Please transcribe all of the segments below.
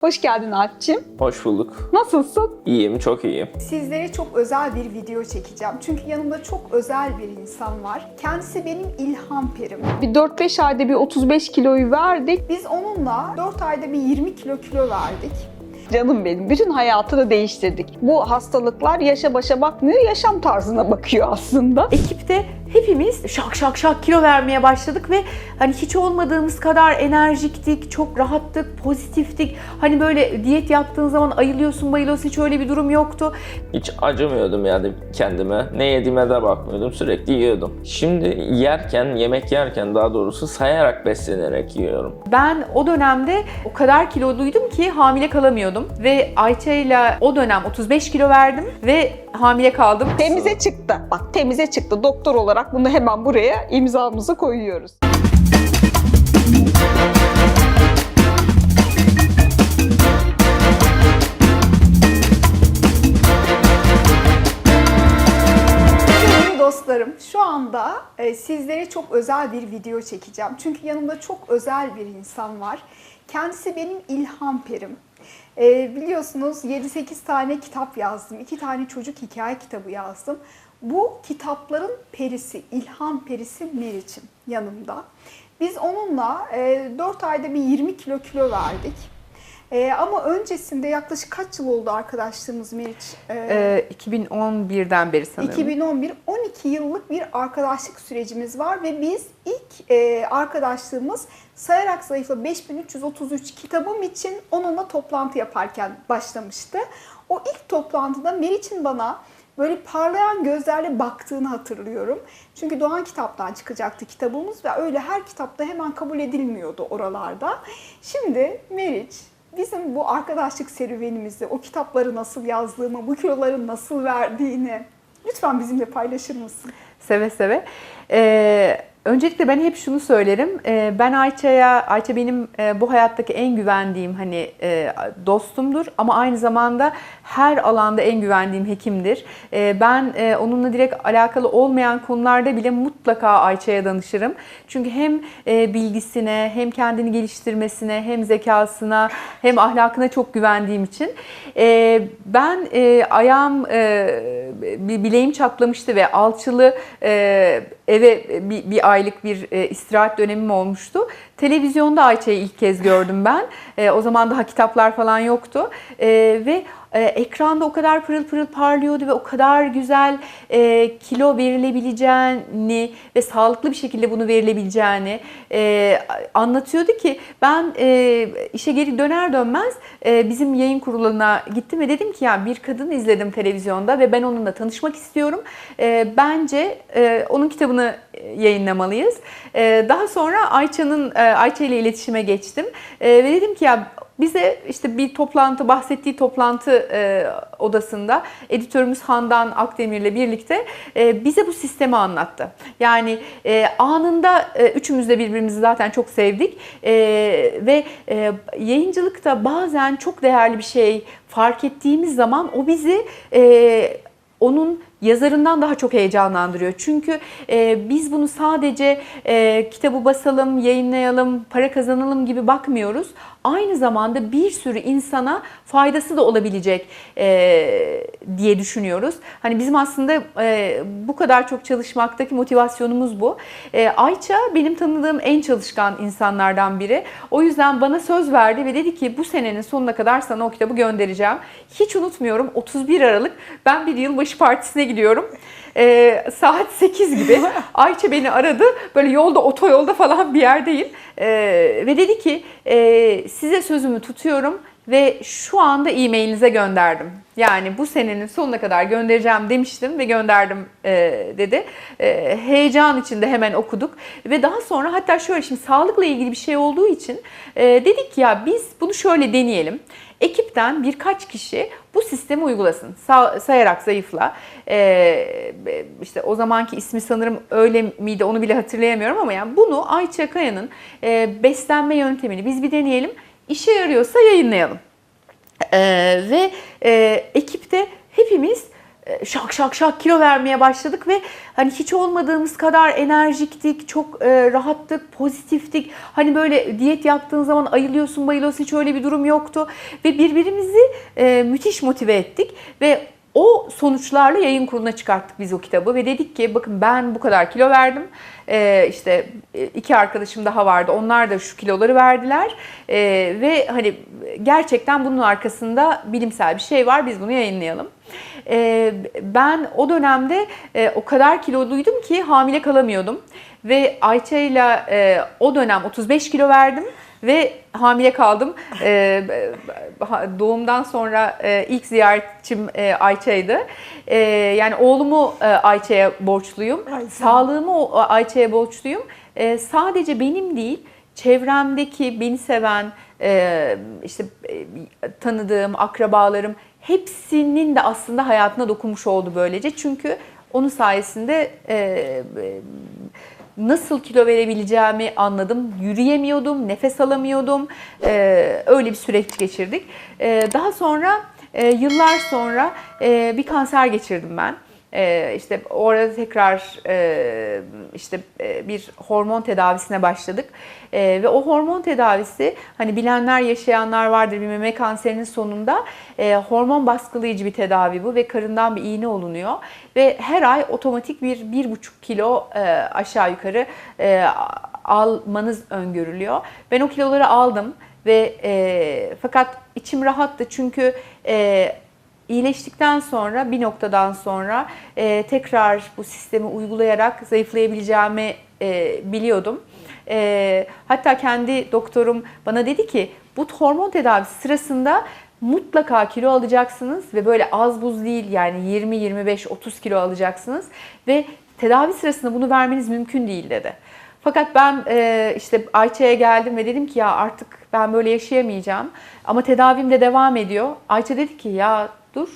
Hoş geldin Alp'ciğim. Hoş bulduk. Nasılsın? İyiyim, çok iyiyim. Sizlere çok özel bir video çekeceğim. Çünkü yanımda çok özel bir insan var. Kendisi benim ilham perim. Bir 4-5 ayda bir 35 kiloyu verdik. Biz onunla 4 ayda bir 20 kilo kilo verdik. Canım benim. Bütün hayatını değiştirdik. Bu hastalıklar yaşa başa bakmıyor, yaşam tarzına bakıyor aslında. ekipte hepimiz şak şak şak kilo vermeye başladık ve hani hiç olmadığımız kadar enerjiktik, çok rahattık, pozitiftik. Hani böyle diyet yaptığın zaman ayılıyorsun, bayılıyorsun hiç öyle bir durum yoktu. Hiç acımıyordum yani kendime. Ne yediğime de bakmıyordum, sürekli yiyordum. Şimdi yerken, yemek yerken daha doğrusu sayarak beslenerek yiyorum. Ben o dönemde o kadar kiloluydum ki hamile kalamıyordum ve Ayça ile o dönem 35 kilo verdim ve hamile kaldım. Temize çıktı. Bak temize çıktı. Doktor olarak bunu hemen buraya imzamızı koyuyoruz. Dostlarım, şu anda e, sizlere çok özel bir video çekeceğim. Çünkü yanımda çok özel bir insan var. Kendisi benim ilham perim. E, biliyorsunuz 7-8 tane kitap yazdım. 2 tane çocuk hikaye kitabı yazdım. Bu kitapların perisi, ilham perisi Meriç'im yanımda. Biz onunla e, 4 ayda bir 20 kilo kilo verdik. E, ama öncesinde yaklaşık kaç yıl oldu arkadaşlığımız Meriç? E, Ee, 2011'den beri sanırım. 2011 12 yıllık bir arkadaşlık sürecimiz var ve biz ilk e, arkadaşlığımız Sayarak Zayıfla 5333 kitabım için onunla toplantı yaparken başlamıştı. O ilk toplantıda Meriç'in bana böyle parlayan gözlerle baktığını hatırlıyorum. Çünkü Doğan kitaptan çıkacaktı kitabımız ve öyle her kitapta hemen kabul edilmiyordu oralarda. Şimdi Meriç bizim bu arkadaşlık serüvenimizi, o kitapları nasıl yazdığımı, bu kiloları nasıl verdiğini lütfen bizimle paylaşır mısın? Seve seve. Ee, öncelikle ben hep şunu söylerim. Ee, ben Ayça'ya, Ayça benim e, bu hayattaki en güvendiğim hani e, dostumdur ama aynı zamanda her alanda en güvendiğim hekimdir. Ee, ben e, onunla direkt alakalı olmayan konularda bile mutlaka Ayça'ya danışırım. Çünkü hem bilgisine, hem kendini geliştirmesine, hem zekasına, hem ahlakına çok güvendiğim için. Ee, ben ayağım, bileğim çatlamıştı ve alçılı eve bir, bir aylık bir e, istirahat dönemim olmuştu. Televizyonda Ayça'yı ilk kez gördüm ben. E, o zaman daha kitaplar falan yoktu. E, ve e, ekranda o kadar pırıl pırıl parlıyordu ve o kadar güzel e, kilo verilebileceğini ve sağlıklı bir şekilde bunu verilebileceğini e, anlatıyordu ki ben e, işe geri döner dönmez e, bizim yayın kuruluna gittim ve dedim ki ya bir kadın izledim televizyonda ve ben onunla tanışmak istiyorum. E, bence e, onun kitabını yayınlamalıyız. E, daha sonra Ayça'nın e, Ayça ile iletişime geçtim E, ve dedim ki ya bize işte bir toplantı, bahsettiği toplantı e, odasında editörümüz Handan Akdemir'le birlikte e, bize bu sistemi anlattı. Yani e, anında e, üçümüz de birbirimizi zaten çok sevdik E, ve e, yayıncılıkta bazen çok değerli bir şey fark ettiğimiz zaman o bizi e, onun yazarından daha çok heyecanlandırıyor. Çünkü e, biz bunu sadece e, kitabı basalım, yayınlayalım, para kazanalım gibi bakmıyoruz. Aynı zamanda bir sürü insana faydası da olabilecek e, diye düşünüyoruz. Hani bizim aslında e, bu kadar çok çalışmaktaki motivasyonumuz bu. E, Ayça benim tanıdığım en çalışkan insanlardan biri. O yüzden bana söz verdi ve dedi ki bu senenin sonuna kadar sana o kitabı göndereceğim. Hiç unutmuyorum 31 Aralık ben bir yılbaşı partisine gidiyorum. Ee, saat 8 gibi Ayça beni aradı. Böyle yolda, otoyolda falan bir yerdeyim. Ee, ve dedi ki e, size sözümü tutuyorum ve şu anda e-mailinize gönderdim. Yani bu senenin sonuna kadar göndereceğim demiştim ve gönderdim e, dedi. E, heyecan içinde hemen okuduk ve daha sonra hatta şöyle şimdi sağlıkla ilgili bir şey olduğu için e, dedik ya biz bunu şöyle deneyelim. Ekipten birkaç kişi bu sistemi uygulasın. Sa- sayarak zayıfla. Ee, işte o zamanki ismi sanırım öyle miydi onu bile hatırlayamıyorum ama yani bunu Ayça Kaya'nın e, beslenme yöntemini biz bir deneyelim. İşe yarıyorsa yayınlayalım. Ee, ve e, ekipte hepimiz e, şak şak şak kilo vermeye başladık ve hani hiç olmadığımız kadar enerjiktik, çok e, rahattık, pozitiftik. Hani böyle diyet yaptığın zaman ayılıyorsun, bayılıyorsun hiç öyle bir durum yoktu. Ve birbirimizi e, müthiş motive ettik ve o sonuçlarla yayın kuruluna çıkarttık biz o kitabı ve dedik ki bakın ben bu kadar kilo verdim. Ee, işte e, iki arkadaşım daha vardı. Onlar da şu kiloları verdiler. Ee, ve hani gerçekten bunun arkasında bilimsel bir şey var. Biz bunu yayınlayalım. Ee, ben o dönemde e, o kadar kiloluydum ki hamile kalamıyordum. Ve Ayça ile e, o dönem 35 kilo verdim ve hamile kaldım. Ha- doğumdan sonra e, ilk ziyaretçim e, Ayça'ydı. E, yani oğlumu e, Ayça'ya borçluyum. Ay, Sağlığımı Ayça'ya borçluyum. E, sadece benim değil, çevremdeki beni seven, e, işte e, tanıdığım, akrabalarım hepsinin de aslında hayatına dokunmuş oldu böylece. Çünkü onun sayesinde e, e, nasıl kilo verebileceğimi anladım. Yürüyemiyordum, nefes alamıyordum. Ee, öyle bir süreç geçirdik. Ee, daha sonra e, yıllar sonra e, bir kanser geçirdim ben. Ee, işte orada tekrar e, işte e, bir hormon tedavisine başladık Ee, ve o hormon tedavisi hani bilenler yaşayanlar vardır bir meme kanserinin sonunda e, hormon baskılayıcı bir tedavi bu ve karından bir iğne olunuyor ve her ay otomatik bir bir buçuk kilo e, aşağı yukarı e, almanız öngörülüyor. Ben o kiloları aldım ve e, fakat içim rahattı çünkü e, iyileştikten sonra bir noktadan sonra e, tekrar bu sistemi uygulayarak zayıflayabileceğimi e, biliyordum. E, hatta kendi doktorum bana dedi ki bu hormon tedavisi sırasında mutlaka kilo alacaksınız ve böyle az buz değil yani 20 25 30 kilo alacaksınız ve tedavi sırasında bunu vermeniz mümkün değil dedi. Fakat ben e, işte Ayça'ya geldim ve dedim ki ya artık ben böyle yaşayamayacağım. Ama tedavim de devam ediyor. Ayça dedi ki ya dur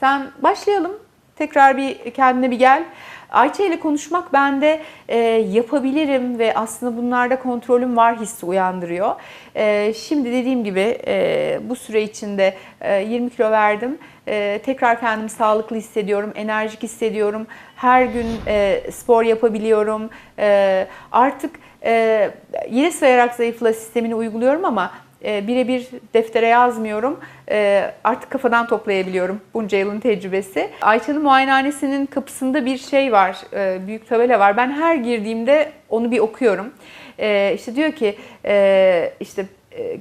sen başlayalım. Tekrar bir kendine bir gel. Ayça ile konuşmak bende e, yapabilirim ve aslında bunlarda kontrolüm var hissi uyandırıyor. E, şimdi dediğim gibi e, bu süre içinde e, 20 kilo verdim. E, tekrar kendimi sağlıklı hissediyorum, enerjik hissediyorum. Her gün e, spor yapabiliyorum. E, artık e, yine sayarak zayıfla sistemini uyguluyorum ama e, birebir deftere yazmıyorum. E, artık kafadan toplayabiliyorum bunca yılın tecrübesi. Ayça'nın muayenehanesinin kapısında bir şey var, e, büyük tabela var. Ben her girdiğimde onu bir okuyorum. E, işte diyor ki e, işte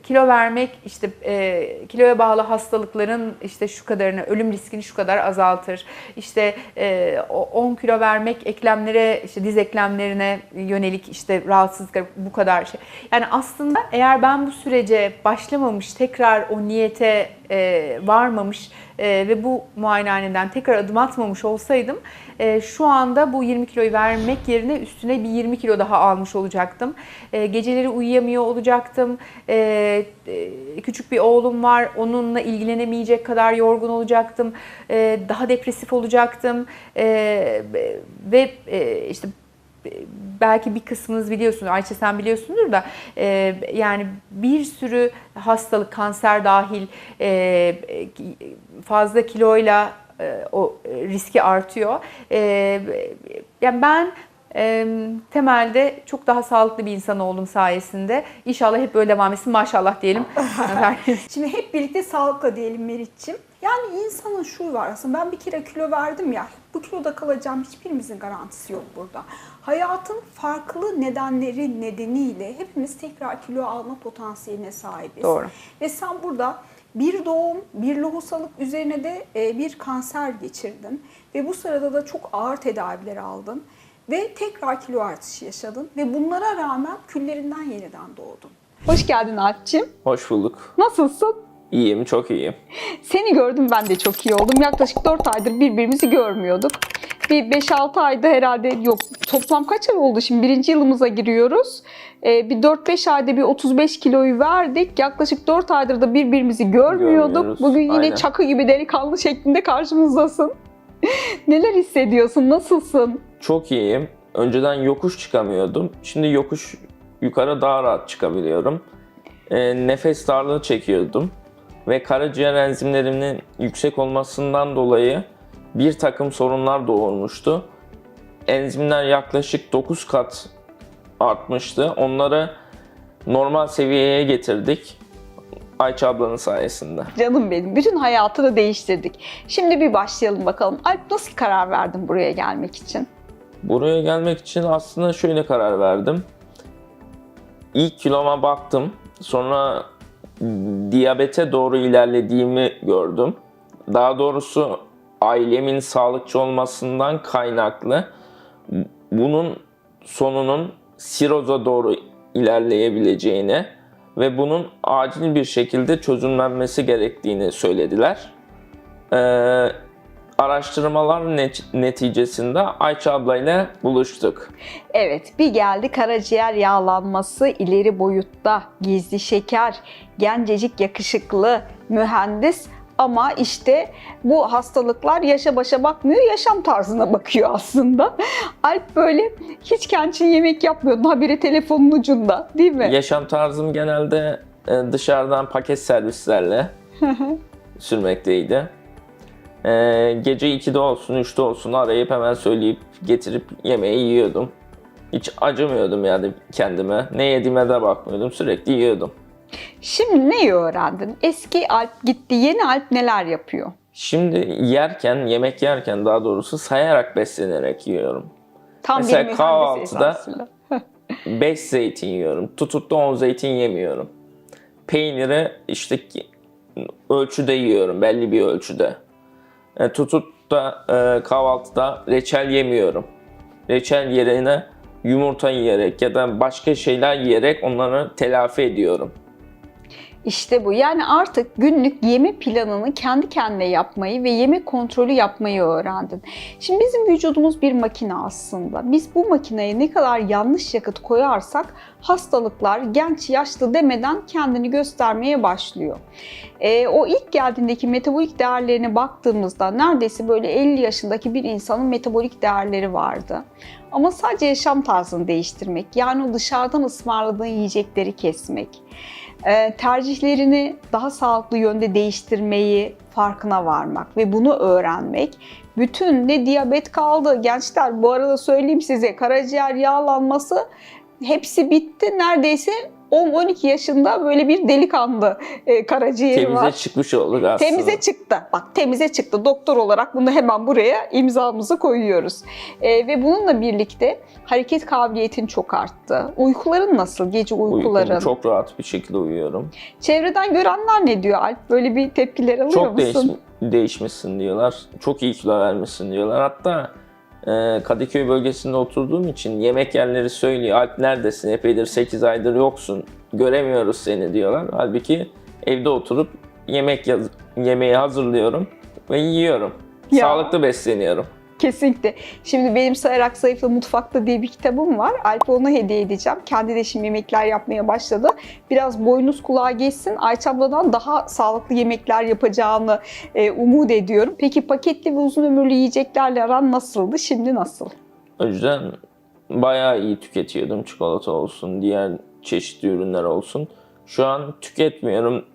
kilo vermek işte e, kiloya bağlı hastalıkların işte şu kadarını ölüm riskini şu kadar azaltır. İşte e, o 10 kilo vermek eklemlere işte diz eklemlerine yönelik işte rahatsızlıklar bu kadar şey. Yani aslında eğer ben bu sürece başlamamış tekrar o niyete e, varmamış e, ve bu muayenehaneden tekrar adım atmamış olsaydım e, şu anda bu 20 kiloyu vermek yerine üstüne bir 20 kilo daha almış olacaktım. E, geceleri uyuyamıyor olacaktım. E, e, küçük bir oğlum var. Onunla ilgilenemeyecek kadar yorgun olacaktım. E, daha depresif olacaktım. E, ve e, işte belki bir kısmınız biliyorsunuz, Ayça sen biliyorsundur da e, yani bir sürü hastalık, kanser dahil e, fazla kiloyla e, o riski artıyor. E, yani ben e, temelde çok daha sağlıklı bir insan oldum sayesinde. İnşallah hep böyle devam etsin. Maşallah diyelim. Şimdi hep birlikte sağlıkla diyelim Meriç'ciğim. Yani insanın şu var aslında ben bir kere kilo verdim ya bu kiloda kalacağım hiçbirimizin garantisi yok burada. Hayatın farklı nedenleri nedeniyle hepimiz tekrar kilo alma potansiyeline sahibiz. Doğru. Ve sen burada bir doğum, bir lohusalık üzerine de e, bir kanser geçirdin. Ve bu sırada da çok ağır tedaviler aldın. Ve tekrar kilo artışı yaşadın. Ve bunlara rağmen küllerinden yeniden doğdun. Hoş geldin Alp'ciğim. Hoş bulduk. Nasılsın? İyiyim, çok iyiyim. Seni gördüm ben de çok iyi oldum. Yaklaşık 4 aydır birbirimizi görmüyorduk. Bir 5-6 ayda herhalde yok toplam kaç ay oldu şimdi birinci yılımıza giriyoruz. Ee, bir 4-5 ayda bir 35 kiloyu verdik. Yaklaşık 4 aydır da birbirimizi görmüyorduk. Görmüyoruz, Bugün yine aynen. çakı gibi delikanlı şeklinde karşımızdasın. Neler hissediyorsun? Nasılsın? Çok iyiyim. Önceden yokuş çıkamıyordum. Şimdi yokuş yukarı daha rahat çıkabiliyorum. Ee, nefes darlığı çekiyordum. Ve karaciğer enzimlerimin yüksek olmasından dolayı bir takım sorunlar doğurmuştu. Enzimler yaklaşık 9 kat artmıştı. Onları normal seviyeye getirdik. Ayça ablanın sayesinde. Canım benim. Bütün hayatını değiştirdik. Şimdi bir başlayalım bakalım. Alp nasıl karar verdin buraya gelmek için? Buraya gelmek için aslında şöyle karar verdim. İlk kiloma baktım. Sonra diyabete doğru ilerlediğimi gördüm. Daha doğrusu ailemin sağlıkçı olmasından kaynaklı bunun sonunun siroza doğru ilerleyebileceğini ve bunun acil bir şekilde çözümlenmesi gerektiğini söylediler. Ee, araştırmalar net- neticesinde Ayça ablayla buluştuk. Evet, bir geldi karaciğer yağlanması ileri boyutta, gizli şeker, gencecik yakışıklı, mühendis ama işte bu hastalıklar yaşa başa bakmıyor, yaşam tarzına bakıyor aslında. Alp böyle hiç kendin yemek yapmıyordu, habire telefonun ucunda değil mi? Yaşam tarzım genelde e, dışarıdan paket servislerle sürmekteydi. Ee, gece 2'de olsun, 3'te olsun arayıp hemen söyleyip getirip yemeği yiyordum. Hiç acımıyordum yani kendime. Ne yediğime de bakmıyordum. Sürekli yiyordum. Şimdi neyi öğrendin? Eski Alp gitti, yeni Alp neler yapıyor? Şimdi yerken, yemek yerken daha doğrusu sayarak beslenerek yiyorum. Tam Mesela bir kahvaltıda- esasıyla. 5 zeytin yiyorum. Tutup da 10 zeytin yemiyorum. Peyniri işte ölçüde yiyorum. Belli bir ölçüde. E, tutup da e, kahvaltıda reçel yemiyorum. Reçel yerine yumurta yiyerek ya da başka şeyler yiyerek onları telafi ediyorum. İşte bu. Yani artık günlük yeme planını kendi kendine yapmayı ve yeme kontrolü yapmayı öğrendin. Şimdi bizim vücudumuz bir makine aslında. Biz bu makineye ne kadar yanlış yakıt koyarsak hastalıklar genç yaşlı demeden kendini göstermeye başlıyor. Ee, o ilk geldiğindeki metabolik değerlerine baktığımızda neredeyse böyle 50 yaşındaki bir insanın metabolik değerleri vardı. Ama sadece yaşam tarzını değiştirmek, yani dışarıdan ısmarladığın yiyecekleri kesmek, e, tercihlerini daha sağlıklı yönde değiştirmeyi farkına varmak ve bunu öğrenmek. Bütün ne diyabet kaldı gençler bu arada söyleyeyim size karaciğer yağlanması hepsi bitti. Neredeyse 10-12 yaşında böyle bir delikanlı e, karaciğeri Temize var. çıkmış olduk aslında. Temize çıktı. Bak temize çıktı. Doktor olarak bunu hemen buraya imzamızı koyuyoruz. Ee, ve bununla birlikte hareket kabiliyetin çok arttı. Uykuların nasıl? Gece uykuların. Uykum çok rahat bir şekilde uyuyorum. Çevreden görenler ne diyor Alp? Böyle bir tepkiler alıyor Çok değiş, musun? değişmişsin diyorlar. Çok iyi kilo vermişsin diyorlar. Hatta e, Kadıköy bölgesinde oturduğum için yemek yerleri söylüyor. Alp neredesin? Epeydir 8 aydır yoksun. Göremiyoruz seni diyorlar. Halbuki evde oturup yemek yaz- yemeği hazırlıyorum ve yiyorum. Ya. Sağlıklı besleniyorum. Kesinlikle. Şimdi benim Sayarak Zayıfla Mutfakta diye bir kitabım var. Alp'e onu hediye edeceğim. Kendi de şimdi yemekler yapmaya başladı. Biraz boynuz kulağa geçsin. Ayça abladan daha sağlıklı yemekler yapacağını e, umut ediyorum. Peki paketli ve uzun ömürlü yiyeceklerle aran nasıldı? Şimdi nasıl? Önceden bayağı iyi tüketiyordum. Çikolata olsun, diğer çeşitli ürünler olsun. Şu an tüketmiyorum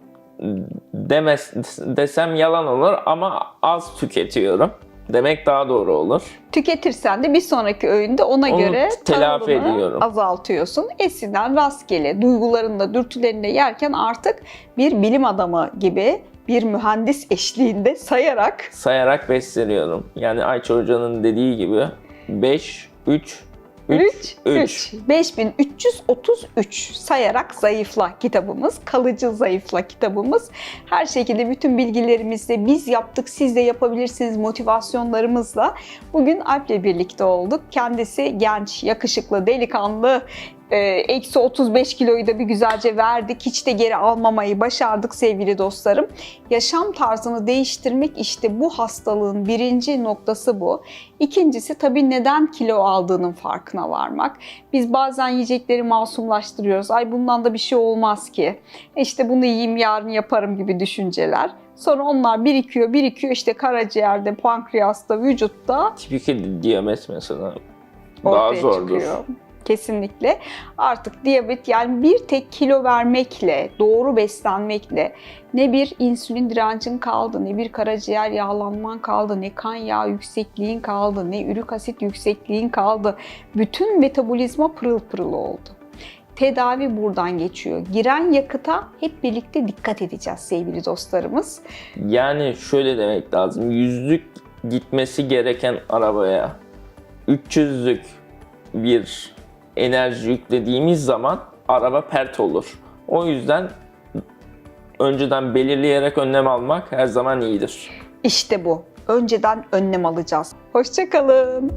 demez, desem yalan olur ama az tüketiyorum. Demek daha doğru olur. Tüketirsen de bir sonraki öğünde ona Onu göre telafi ediyorum. azaltıyorsun. Eskiden rastgele duygularında, dürtülerinde yerken artık bir bilim adamı gibi bir mühendis eşliğinde sayarak Sayarak besleniyorum. Yani Ayça Hoca'nın dediği gibi 5, 3, 3, 3, 3. 5333 sayarak zayıfla kitabımız, kalıcı zayıfla kitabımız. Her şekilde bütün bilgilerimizle biz yaptık, siz de yapabilirsiniz motivasyonlarımızla. Bugün Alp'le birlikte olduk. Kendisi genç, yakışıklı, delikanlı, eksi 35 kiloyu da bir güzelce verdik. Hiç de geri almamayı başardık sevgili dostlarım. Yaşam tarzını değiştirmek işte bu hastalığın birinci noktası bu. İkincisi tabii neden kilo aldığının farkına varmak. Biz bazen yiyecekleri masumlaştırıyoruz. Ay bundan da bir şey olmaz ki. İşte bunu yiyeyim yarın yaparım gibi düşünceler. Sonra onlar birikiyor, birikiyor işte karaciğerde, pankreasta, vücutta Tipik diyabet mesela daha zordur. çıkıyor. Kesinlikle. Artık diyabet yani bir tek kilo vermekle, doğru beslenmekle ne bir insülin direncin kaldı, ne bir karaciğer yağlanman kaldı, ne kan yağı yüksekliğin kaldı, ne ürik asit yüksekliğin kaldı. Bütün metabolizma pırıl pırıl oldu. Tedavi buradan geçiyor. Giren yakıta hep birlikte dikkat edeceğiz sevgili dostlarımız. Yani şöyle demek lazım. Yüzlük gitmesi gereken arabaya 300'lük bir enerji yüklediğimiz zaman araba pert olur. O yüzden önceden belirleyerek önlem almak her zaman iyidir. İşte bu. Önceden önlem alacağız. Hoşçakalın.